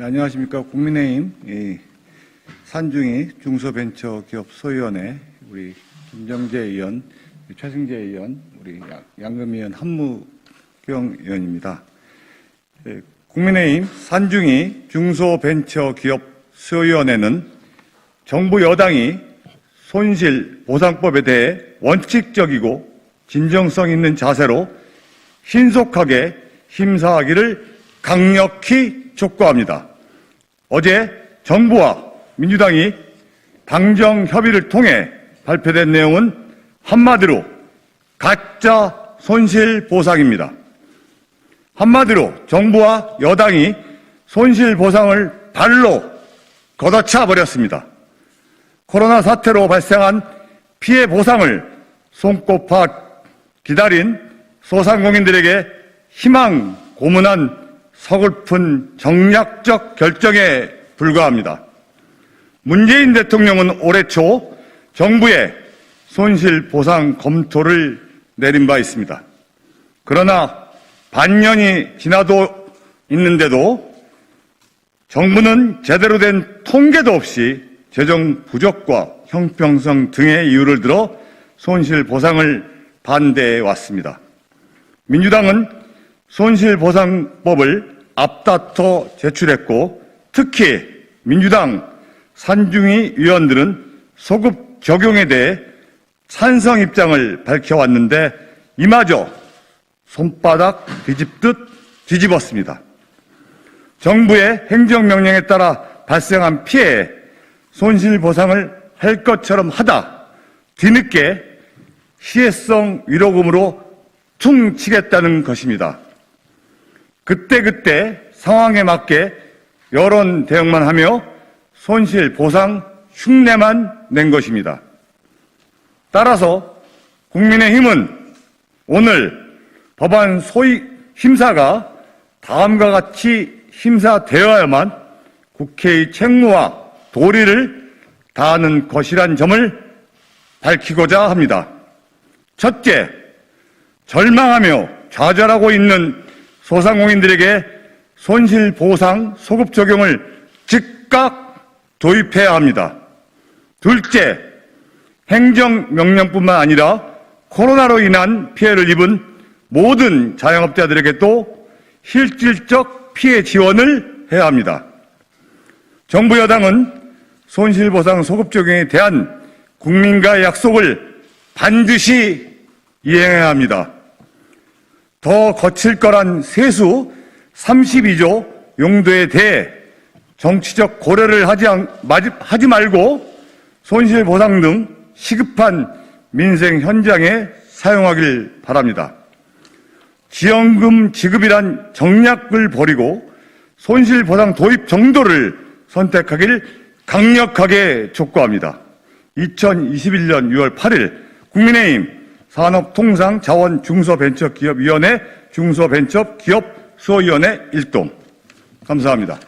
네, 안녕하십니까. 국민의힘 이 산중이 중소벤처기업 소위원회 우리 김정재 의원, 최승재 의원, 우리 양- 양금 의원, 한무경 의원입니다. 예, 국민의힘 산중이 중소벤처기업 소위원회는 정부 여당이 손실 보상법에 대해 원칙적이고 진정성 있는 자세로 신속하게 심사하기를 강력히 촉구합니다. 어제 정부와 민주당이 당정 협의를 통해 발표된 내용은 한마디로 가짜 손실 보상입니다. 한마디로 정부와 여당이 손실 보상을 발로 걷어차 버렸습니다. 코로나 사태로 발생한 피해 보상을 손꼽아 기다린 소상공인들에게 희망 고문한 서글픈 정략적 결정에 불과합니다. 문재인 대통령은 올해 초 정부의 손실 보상 검토를 내린 바 있습니다. 그러나 반년이 지나도 있는데도 정부는 제대로 된 통계도 없이 재정 부족과 형평성 등의 이유를 들어 손실 보상을 반대해 왔습니다. 민주당은 손실보상법을 앞다퉈 제출했고 특히 민주당 산중위 위원들은 소급 적용에 대해 찬성 입장을 밝혀왔는데 이마저 손바닥 뒤집듯 뒤집었습니다. 정부의 행정명령에 따라 발생한 피해에 손실보상을 할 것처럼 하다 뒤늦게 시혜성 위로금으로 퉁 치겠다는 것입니다. 그때그때 상황에 맞게 여론 대응만 하며 손실 보상 흉내만 낸 것입니다. 따라서 국민의힘은 오늘 법안 소위 심사가 다음과 같이 심사되어야만 국회의 책무와 도리를 다하는 것이란 점을 밝히고자 합니다. 첫째, 절망하며 좌절하고 있는 소상공인들에게 손실 보상 소급 적용을 즉각 도입해야 합니다. 둘째, 행정명령뿐만 아니라 코로나로 인한 피해를 입은 모든 자영업자들에게도 실질적 피해 지원을 해야 합니다. 정부 여당은 손실보상 소급 적용에 대한 국민과의 약속을 반드시 이행해야 합니다. 더 거칠 거란 세수 32조 용도에 대해 정치적 고려를 하지, 하지 말고 손실 보상 등 시급한 민생 현장에 사용하길 바랍니다. 지원금 지급이란 정략을 버리고 손실 보상 도입 정도를 선택하길 강력하게 촉구합니다. 2021년 6월 8일 국민의힘 산업통상자원중소벤처기업위원회 중소벤처기업 수호위원회 일동 감사합니다.